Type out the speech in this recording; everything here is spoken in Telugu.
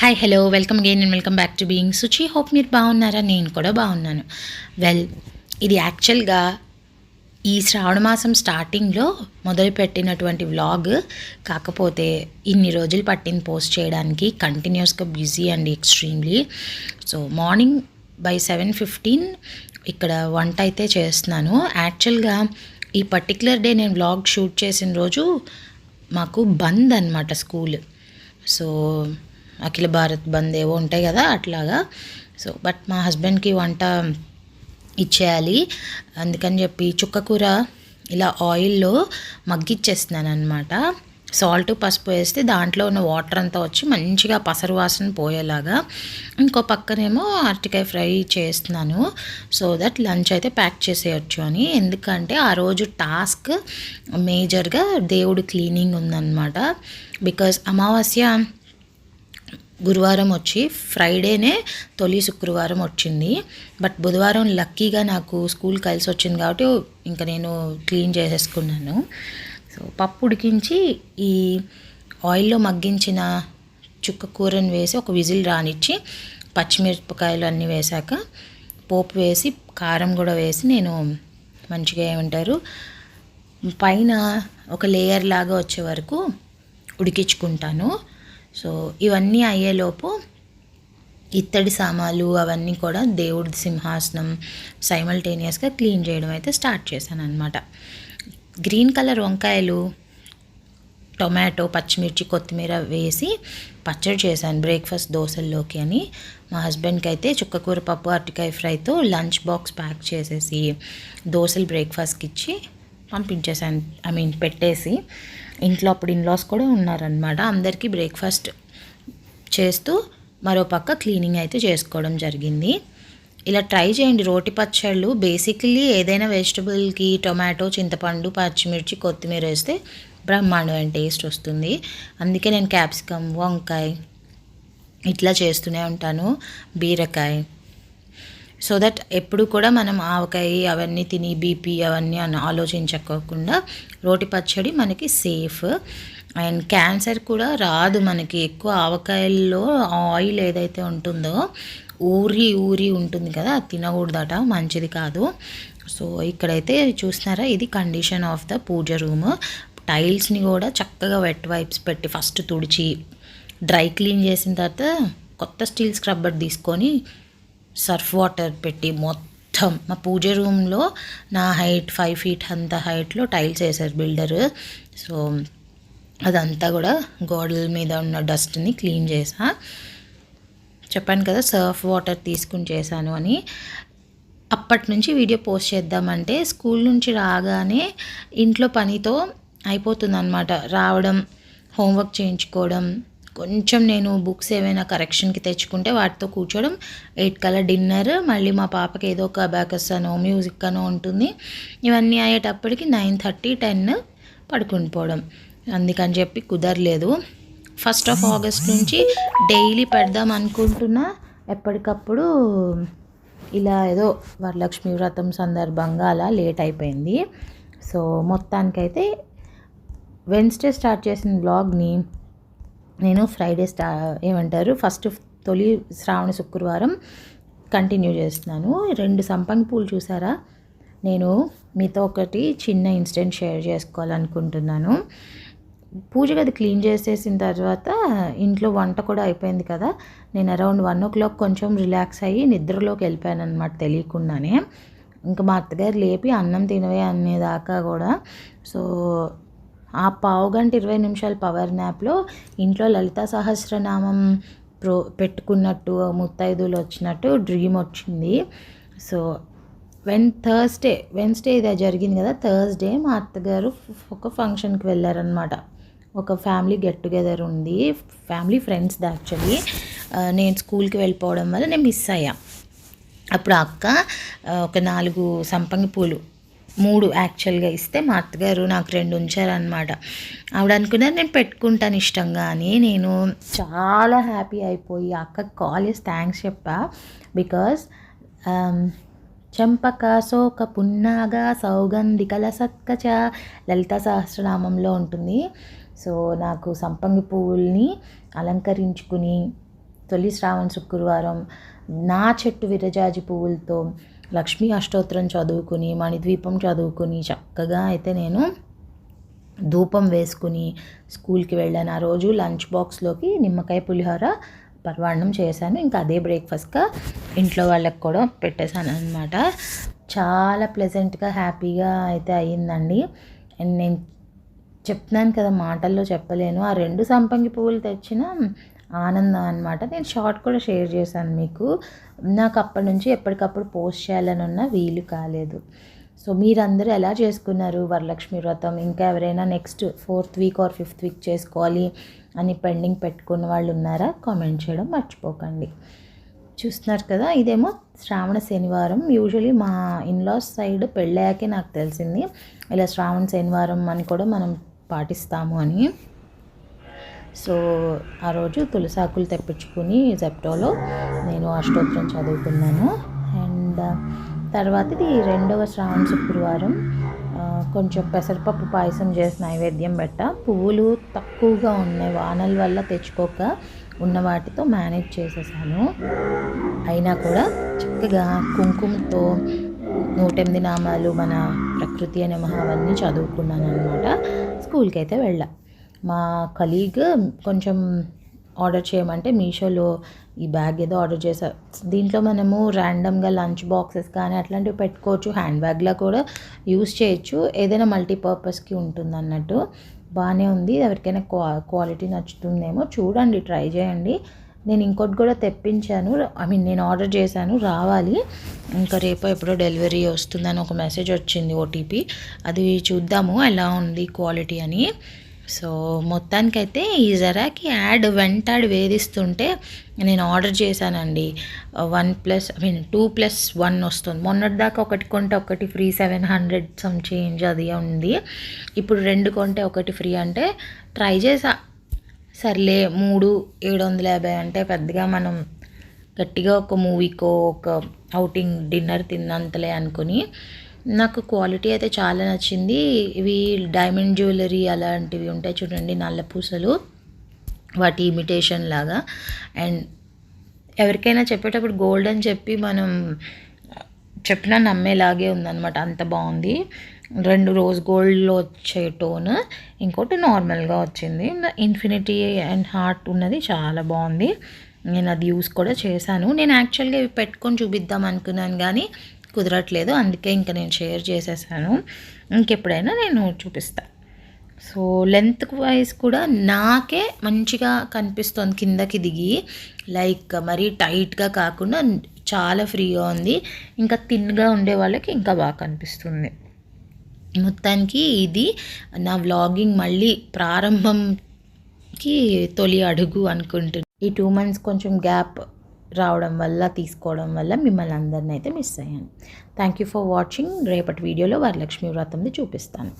Hi hello welcome again and welcome back to being Suchi hope మీరు బాగున్నారా? నేను కూడా బాగున్నాను. వెల్ ఇది యాక్చువల్గా ఈ శ్రావణ మాసం స్టార్టింగ్లో మొదలుపెట్టినటువంటి వ్లాగ్ కాకపోతే ఇన్ని రోజులు పట్టింది పోస్ట్ చేయడానికి. కంటిన్యూస్గా బిజీ అండి extremely so morning by seven fifteen ఇక్కడ వంట అయితే చేస్తున్నాను. యాక్చువల్గా ఈ పర్టికులర్ డే నేను వ్లాగ్ షూట్ చేసిన రోజు మాకు బంద్ అనమాట స్కూల్ సో అఖిల భారత్ బంద్ ఏవో ఉంటాయి కదా అట్లాగా. సో బట్ మా హస్బెండ్కి వంట ఇచ్చేయాలి. అందుకని చెప్పి చుక్కకూర ఇలా ఆయిల్లో మగ్గిచ్చేస్తున్నాను అనమాట సాల్ట్ పసుపు వేస్తే దాంట్లో ఉన్న వాటర్ అంతా వచ్చి మంచిగా పసరు వాసన పోయేలాగా. ఇంకో పక్కనేమో అరటికాయ ఫ్రై చేస్తున్నాను. సో దట్ లంచ్ అయితే ప్యాక్ చేసేయచ్చు అని. ఎందుకంటే ఆ రోజు టాస్క్ మేజర్గా దేవుడు క్లీనింగ్ ఉందన్నమాట. బికాజ్ అమావాస్య గురువారం వచ్చి ఫ్రైడేనే తొలి శుక్రవారం వచ్చింది. బట్ బుధవారం లక్కీగా నాకు స్కూల్ కలిసి వచ్చింది కాబట్టి ఇంకా నేను క్లీన్ చేసేసుకున్నాను. సో పప్పు ఉడికించి ఈ ఆయిల్లో మగ్గించిన చుక్క కూరని వేసి ఒక విజిల్ రానిచ్చి పచ్చిమిరపకాయలు అన్నీ వేశాక పోపు వేసి కారం కూడా వేసి నేను మంచిగా ఏమంటారు పైన ఒక లేయర్ లాగా వచ్చే వరకు ఉడికించుకుంటాను. సో ఇవన్నీ అయ్యేలోపు ఇత్తడి సామాన్లు అవన్నీ కూడా దేవుడి సింహాసనం సైమల్టేనియస్గా క్లీన్ చేయడం అయితే స్టార్ట్ చేశాను అనమాట గ్రీన్ కలర్ వంకాయలు టొమాటో పచ్చిమిర్చి కొత్తిమీర వేసి పచ్చడి చేశాను బ్రేక్ఫాస్ట్ దోశల్లోకి అని. మా హస్బెండ్కి అయితే చుక్కకూర పప్పు అరటికాయ ఫ్రైతో లంచ్ బాక్స్ ప్యాక్ చేసేసి దోశలు బ్రేక్ఫాస్ట్కి ఇచ్చి పంపించేసాను ఐ మీన్ పెట్టేసి ఇంట్లో అప్పుడు ఇన్లాస్ కూడా ఉన్నారనమాట అందరికీ బ్రేక్ఫాస్ట్ చేస్తూ మరో పక్క క్లీనింగ్ అయితే చేసుకోవడం జరిగింది. ఇలా ట్రై చేయండి. రోటి పచ్చళ్ళు బేసిక్లీ ఏదైనా వెజిటబుల్కి టొమాటో చింతపండు పచ్చిమిర్చి కొత్తిమీర వేస్తే బ్రహ్మాండమైన టేస్ట్ వస్తుంది. అందుకే నేను క్యాప్సికమ్ వంకాయ ఇట్లా చేస్తూనే ఉంటాను. బీరకాయ. సో దట్ ఎప్పుడు కూడా మనం ఆవకాయ అవన్నీ తిని బీపీ అవన్నీ అని ఆలోచించకోకుండా రోటి పచ్చడి మనకి సేఫ్ అండ్ క్యాన్సర్ కూడా రాదు మనకి. ఎక్కువ ఆవకాయల్లో ఆయిల్ ఏదైతే ఉంటుందో ఊరి ఊరి ఉంటుంది కదా అది తినకూడదట మంచిది కాదు. సో ఇక్కడైతే చూస్తున్నారా ఇది condition of the puja room టైల్స్ని కూడా చక్కగా వెట్ వైప్స్ పెట్టి ఫస్ట్ తుడిచి డ్రై క్లీన్ చేసిన తర్వాత కొత్త స్టీల్ స్క్రబ్బర్ తీసుకొని సర్ఫ్ వాటర్ పెట్టి మొత్తం మా పూజ రూమ్లో నా హైట్ ఫైవ్ ఫీట్ అంత హైట్లో టైల్స్ వేశారు బిల్డర్. సో అదంతా కూడా గోడల మీద ఉన్న డస్ట్ని క్లీన్ చేసా. చెప్పాను కదా సర్ఫ్ వాటర్ తీసుకుని చేశాను అని. అప్పటి నుంచి వీడియో పోస్ట్ చేద్దామంటే స్కూల్ నుంచి రాగానే ఇంట్లో పనితో అయిపోతుంది అనమాట రావడం హోంవర్క్ చేయించుకోవడం కొంచెం నేను బుక్స్ ఏమైనా కరెక్షన్కి తెచ్చుకుంటే వాటితో కూర్చోవడం ఎయిట్ కలర్ డిన్నర్ మళ్ళీ మా పాపకి ఏదో ఒక అబాకస్ అనో మ్యూజిక్ అనో ఉంటుంది. ఇవన్నీ అయ్యేటప్పటికి నైన్ థర్టీ టెన్ పడుకుని పోవడం. అందుకని చెప్పి కుదరలేదు. ఫస్ట్ ఆఫ్ ఆగస్ట్ నుంచి డైలీ పెడదాం అనుకుంటున్నా. ఎప్పటికప్పుడు ఇలా ఏదో వరలక్ష్మి వ్రతం సందర్భంగా అలా లేట్ అయిపోయింది. సో మొత్తానికైతే వెన్స్డే స్టార్ట్ చేసిన బ్లాగ్ని నేను ఫ్రైడే స్టా ఏమంటారు ఫస్ట్ తొలి శ్రావణ శుక్రవారం కంటిన్యూ చేస్తున్నాను. రెండు సంపంగి పూలు చూసారా? నేను మీతో ఒకటి చిన్న ఇన్సిడెంట్ షేర్ చేసుకోవాలనుకుంటున్నాను. పూజ గది క్లీన్ చేసేసిన తర్వాత ఇంట్లో వంట కూడా అయిపోయింది కదా నేను అరౌండ్ వన్ ఓ క్లాక్ కొంచెం రిలాక్స్ అయ్యి నిద్రలోకి వెళ్ళిపోయాను అనమాట తెలియకుండానే. ఇంకా మా అత్తగారు లేపి అన్నం తినవే అనేదాకా కూడా. సో ఆ పావు గంట ఇరవై నిమిషాల పవర్ న్యాప్లో ఇంట్లో లలితా సహస్రనామం ప్రో పెట్టుకున్నట్టు ముత్తైదులు వచ్చినట్టు డ్రీమ్ వచ్చింది. సో వెన్ థర్స్డే వెన్స్డే ఇది జరిగింది కదా థర్స్డే మా అత్తగారు ఒక ఫంక్షన్కి వెళ్ళారనమాట ఒక ఫ్యామిలీ గెట్ టుగెదర్ ఉంది. ఫ్యామిలీ ఫ్రెండ్స్ యాక్చువల్లీ నేను స్కూల్కి వెళ్ళిపోవడం వల్ల నేను మిస్ అయ్యా. అప్పుడు అక్క ఒక నాలుగు సంపంగి పూలు మూడు యాక్చువల్గా ఇస్తే మా అత్తగారు నాకు రెండు ఉంచారనమాట ఆవిడ అనుకున్నారు నేను పెట్టుకుంటాను ఇష్టంగా అని. నేను చాలా హ్యాపీ అయిపోయి అక్కకి కాల్ చేసి థ్యాంక్స్ చెప్పా. బికాస్ um, చంపక శోక పున్నాగ సౌగంధికల సత్కచ లలిత సహస్రనామంలో ఉంటుంది. సో నాకు సంపంగి పువ్వుల్ని అలంకరించుకుని తొలి శ్రావణ శుక్రవారం నా చెట్టు విరజాజి పువ్వులతో లక్ష్మీ అష్టోత్తరం చదువుకుని మణిద్వీపం చదువుకుని చక్కగా అయితే నేను ధూపం వేసుకుని స్కూల్కి వెళ్ళాను. ఆ రోజు లంచ్ బాక్స్లోకి నిమ్మకాయ పులిహోర పర్వాణం చేశాను. ఇంకా అదే బ్రేక్ఫాస్ట్గా ఇంట్లో వాళ్ళకి కూడా పెట్టేశాను అనమాట చాలా ప్లెజెంట్గా హ్యాపీగా అయితే అయ్యిందండి. అండ్ నేను చెప్తున్నాను కదా మాటల్లో చెప్పలేను. ఆ రెండు సంపంగి పువ్వులు తెచ్చిన ఆనందం అనమాట నేను షార్ట్ కూడా షేర్ చేశాను మీకు. నాకు అప్పటి నుంచి ఎప్పటికప్పుడు పోస్ట్ చేయాలని ఉన్న వీలు కాలేదు. సో మీరందరూ ఎలా చేసుకున్నారు వరలక్ష్మి వ్రతం? ఇంకా ఎవరైనా next fourth week or fifth week చేసుకోవాలి అని పెండింగ్ పెట్టుకున్న వాళ్ళు ఉన్నారా? కామెంట్ చేయడం మర్చిపోకండి. చూస్తున్నారు కదా ఇదేమో శ్రావణ శనివారం. యూజువలీ మా ఇన్లాస్ సైడ్ పెళ్ళాకే నాకు తెలిసింది. ఇలా శ్రావణ శనివారం అని కూడా మనం పాటిస్తాము అని. సో ఆ రోజు తులసాకులు తెప్పించుకుని జెప్టోలో నేను అష్టోత్తరం చదువుకున్నాను. అండ్ తర్వాతది రెండవ శ్రావణ శుక్రవారం కొంచెం పెసరపప్పు పాయసం చేసి నైవేద్యం పెట్ట. పువ్వులు తక్కువగా ఉన్నాయి. వానల వల్ల తెచ్చుకోక ఉన్న వాటితో మేనేజ్ చేసేసాను. అయినా కూడా చక్కగా కుంకుమతో నూటెనిమిది నామాలు మన ప్రకృతి అనే మహా అవన్నీ చదువుకున్నాను అనమాట స్కూల్కి అయితే వెళ్ళా. మా కలీగ్ కొంచెం ఆర్డర్ చేయమంటే మీషోలో ఈ బ్యాగ్ ఏదో ఆర్డర్ చేశా దీంట్లో మనము ర్యాండమ్గా లంచ్ బాక్సెస్ కానీ అట్లాంటివి పెట్టుకోవచ్చు. హ్యాండ్ బ్యాగ్లో కూడా యూస్ చేయొచ్చు. ఏదైనా మల్టీపర్పస్కి ఉంటుంది అన్నట్టు. బాగానే ఉంది. ఎవరికైనా క్వా క్వాలిటీ నచ్చుతుందేమో చూడండి ట్రై చేయండి. నేను ఇంకోటి కూడా తెప్పించాను. ఐ మీన్ నేను ఆర్డర్ చేశాను. రావాలి. ఇంకా రేపు ఎప్పుడో డెలివరీ వస్తుందని ఒక మెసేజ్ వచ్చింది ఓటీపీ అది చూద్దాము. ఎలా ఉంది క్వాలిటీ అని. సో మొత్తానికైతే ఈ జరాకి యాడ్ వెంటాడు వేధిస్తుంటే నేను ఆర్డర్ చేశానండి. One plus I mean two plus one వస్తుంది. మొన్నటిదాకా ఒకటి కొంటే ఒకటి free seven hundred some change అది ఉంది. ఇప్పుడు రెండు కొంటే ఒకటి ఫ్రీ అంటే ట్రై చేసా. సర్లే మూడు ఏడు వందల యాభై అంటే పెద్దగా మనం గట్టిగా ఒక మూవీకో ఒక అవుటింగ్ డిన్నర్ తిన్నంతలే అనుకుని నాకు క్వాలిటీ అయితే చాలా నచ్చింది. ఇవి డైమండ్ జ్యువెలరీ అలాంటివి ఉంటాయి చూడండి నల్ల పూసలు. వాటి ఇమిటేషన్ లాగా. అండ్ ఎవరికైనా చెప్పేటప్పుడు గోల్డ్ అని చెప్పి మనం చెప్పినా నమ్మేలాగే ఉందన్నమాట. అంత బాగుంది. రెండు రోజ్ గోల్డ్లో వచ్చే టోన్. ఇంకోటి నార్మల్గా వచ్చింది. ఇన్ఫినిటీ అండ్ హార్ట్ ఉన్నది. చాలా బాగుంది. నేను అది యూస్ కూడా చేశాను. నేను యాక్చువల్గా ఇవి పెట్టుకొని చూపిద్దాం అనుకున్నాను కానీ కుదరట్లేదు. అందుకే ఇంకా నేను షేర్ చేసేసాను. ఇంకెప్పుడైనా నేను చూపిస్తాను సో లెంత్ వైజ్ కూడా నాకే మంచిగా కనిపిస్తుంది కిందకి దిగి. లైక్ మరీ టైట్గా కాకుండా చాలా ఫ్రీగా ఉంది. ఇంకా థిన్గా ఉండే వాళ్ళకి ఇంకా బాగా కనిపిస్తుంది. మొత్తానికి ఇది నా వ్లాగింగ్ మళ్ళీ ప్రారంభంకి తొలి అడుగు అనుకుంటున్నాను ఈ టూ మంత్స్ కొంచెం గ్యాప్ రావడం వల్ల తీసుకోవడం వల్ల మిమ్మల్ని అందరిని అయితే మిస్ అయ్యాను. థ్యాంక్ యూ ఫర్ వాచింగ్ రేపటి వీడియోలో వరలక్ష్మి వ్రతంది చూపిస్తాను.